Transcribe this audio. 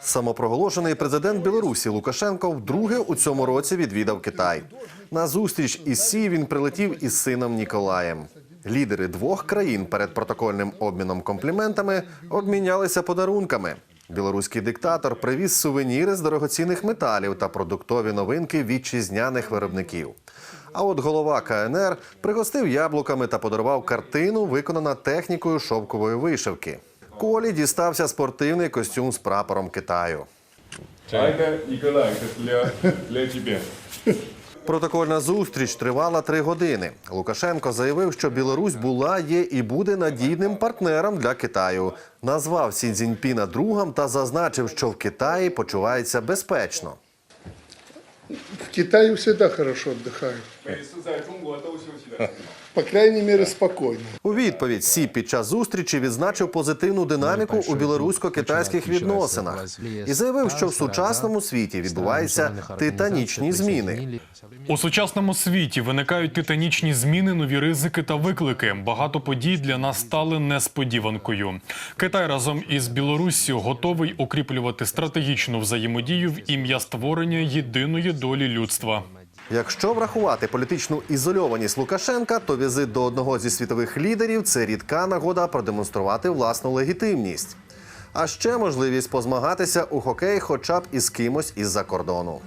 Самопроголошений президент Білорусі Лукашенко вдруге у цьому році відвідав Китай. На зустріч із Сі він прилетів із сином Ніколаєм. Лідери двох країн перед протокольним обміном компліментами обмінялися подарунками. Білоруський диктатор привіз сувеніри з дорогоцінних металів та продуктові новинки вітчизняних виробників. А от голова КНР пригостив яблуками та подарував картину, виконана технікою шовкової вишивки. Колі дістався спортивний костюм з прапором Китаю. А это Николай, для, для тебя. Протокольна зустріч тривала три години. Лукашенко заявив, що Білорусь була, є і буде надійним партнером для Китаю. Назвав Сі Цзіньпіна другом та зазначив, що в Китаї почувається безпечно. Китаю всегда хорошо отдыхают. По крайній мірі спокойно у відповідь Сі під час зустрічі відзначив позитивну динаміку у білорусько-китайських відносинах і заявив, що в сучасному світі відбуваються титанічні зміни. У сучасному світі виникають титанічні зміни, нові ризики та виклики. Багато подій для нас стали несподіванкою. Китай разом із Білоруссю готовий укріплювати стратегічну взаємодію в ім'я створення єдиної долі людства. Якщо врахувати політичну ізольованість Лукашенка, то візит до одного зі світових лідерів це рідка нагода продемонструвати власну легітимність. А ще можливість позмагатися у хокей, хоча б із кимось із-за кордону.